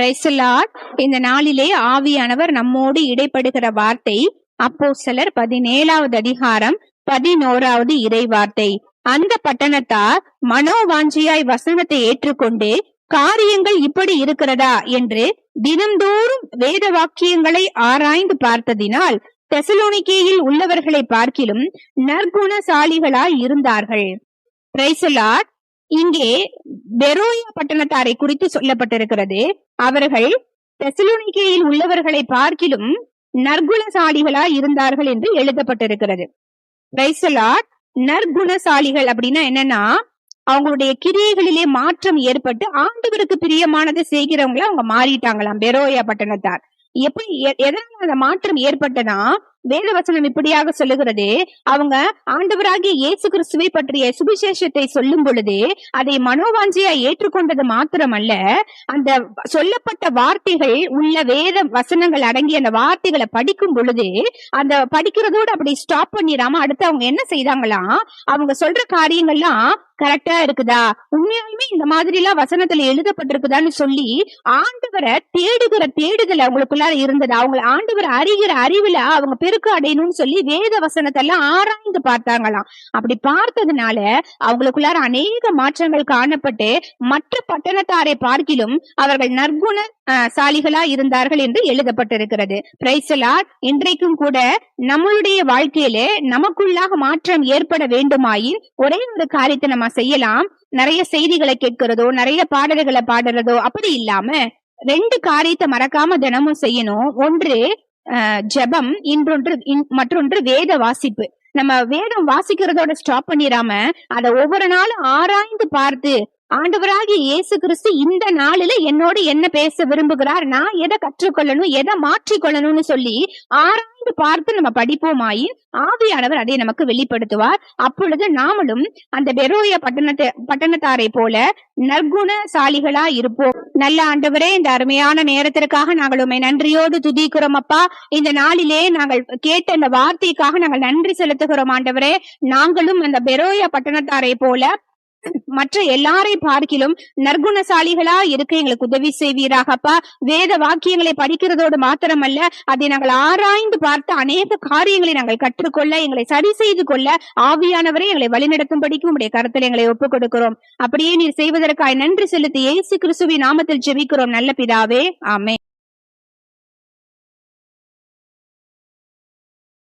பிரைசலாட் இந்த நாளிலே ஆவியானவர் நம்மோடு இடைப்படுகிற வார்த்தை அப்போ சிலர் பதினேழாவது அதிகாரம் பதினோராவது இறை வார்த்தை அந்த பட்டணத்தார் மனோவாஞ்சியாய் வசனத்தை ஏற்றுக்கொண்டு காரியங்கள் இப்படி இருக்கிறதா என்று தினந்தோறும் வேத வாக்கியங்களை ஆராய்ந்து பார்த்ததினால் தெசலோனிக்கேயில் உள்ளவர்களை பார்க்கிலும் நற்குணசாலிகளாய் இருந்தார்கள். பிரைசலாட் இங்கே பெரோயா பட்டணத்தாரை குறித்து சொல்லப்பட்டிருக்கிறது. அவர்கள் தெசலோனிக்கேயில் உள்ளவர்களை பார்க்கிலும் நற்குணசாலிகளாய் இருந்தார்கள் என்று எழுதப்பட்டிருக்கிறது. நற்குணசாலிகள் அப்படின்னா என்னன்னா அவங்களுடைய கிரியைகளிலே மாற்றம் ஏற்பட்டு ஆண்டவருக்கு பிரியமானதை செய்கிறவங்கள அவங்க மாறிட்டாங்களாம். பெரோயா பட்டணத்தார். எப்படி எதனால அந்த மாற்றம் ஏற்பட்டதான் வேதவசனம் இப்படியாக சொல்லுகிறது அவங்க ஆண்டவராகிய இயேசு கிறிஸ்துவை பற்றிய சுவிசேஷத்தை சொல்லும் பொழுது அதை மனோவாஞ்சியா ஏற்றுக்கொண்டது மாத்திரமல்ல அந்த சொல்லப்பட்ட வார்த்தைகள் உள்ள வேத வசனங்கள் அடங்கிய அந்த வார்த்தைகளை படிக்கும் பொழுது அந்த படிக்கிறதோட அப்படி ஸ்டாப் பண்ணிடாம அடுத்து அவங்க என்ன செய்தாங்களாம் அவங்க சொல்ற காரியங்கள்லாம் கரெக்டா இருக்குதா? உண்மையாலுமே இந்த மாதிரி எல்லாம் வசனத்துல எழுதப்பட்டிருக்குதான்னு சொல்லி ஆண்டவரை தேடுகிற தேடுதல் அவங்களுக்குள்ள இருந்தது. அவங்களை ஆண்டவர் அறிகிற அறிவுல அவங்க பெருக்கு அடையணும்னு சொல்லி வேத வசனத்தெல்லாம் ஆராய்ந்து பார்த்தாங்களாம். அப்படி பார்த்ததுனால அவங்களுக்குள்ளார அநேக மாற்றங்கள் காணப்பட்டு மற்ற பட்டணத்தாரை பார்க்கிலும் அவர்கள் நற்குண சாலிகளா இருந்தார்கள் என்று எழுதப்பட்டிருக்கிறது. பிரைசலார் இன்றைக்கும் கூட நம்மளுடைய வாழ்க்கையிலே நமக்குள்ளாக மாற்றம் ஏற்பட வேண்டுமாயின் ஒரே ஒரு காரியத்தை நம்ம செய்யலாம். நிறைய செய்திகளை கேட்கிறதோ நிறைய பாடல்களை பாடுறதோ அப்படி இல்லாம ரெண்டு காரியத்தை மறக்காம தினமும் செய்யணும். ஒன்று ஜபம் இன்னொன்று மற்றொன்று வேத வாசிப்பு. நம்ம வேதம் வாசிக்கிறதோட ஸ்டாப் பண்ணிடாம அதை ஒவ்வொரு நாளும் ஆராய்ந்து பார்த்து ஆண்டவராகிய இயேசு கிறிஸ்து இந்த நாளில என்னோட என்ன பேச விரும்புகிறார் நான் எதை கற்றுக்கொள்ளணும் எதை மாற்றிக்கொள்ளணும்னு சொல்லி ஆராய்ந்து பார்த்து நம்ம படிப்போமாயின் ஆவியானவர் அதை நமக்கு வெளிப்படுத்துவார். அப்பொழுது நாமளும் அந்த பெரோய பட்டணத்தை பட்டணத்தாரை போல நற்குண சாலிகளா இருப்போம். நல்ல ஆண்டவரே இந்த அருமையான நேரத்திற்காக நாங்கள் உண்மை நன்றியோடு துதிக்கிறோம் அப்பா. இந்த நாளிலே நாங்கள் கேட்ட இந்த வார்த்தைக்காக நாங்கள் நன்றி செலுத்துகிறோம் ஆண்டவரே. நாங்களும் அந்த பெரோய பட்டணத்தாரை போல மற்ற எல்லாரை பார்க்கிலும் நற்குணசாலிகளா இருக்க எங்களுக்கு உதவி செய்வீராகப்பா வேத வாக்கியங்களை படிக்கிறதோடு மாத்திரமல்ல அதை நாங்கள் ஆராய்ந்து பார்த்து அநேக காரியங்களை நாங்கள் கற்றுக்கொள்ள எங்களை சரி செய்து கொள்ள ஆவியானவரை எங்களை வழிநடத்தும்படிக்கு உடைய கருத்தில் எங்களை ஒப்புக் கொடுக்கிறோம் அப்படியே நீர் செய்வதற்காக நன்றி செலுத்தி இயேசு கிறிஸ்துவின் நாமத்தில் ஜெபிக்கிறோம். நல்ல பிதாவே ஆமே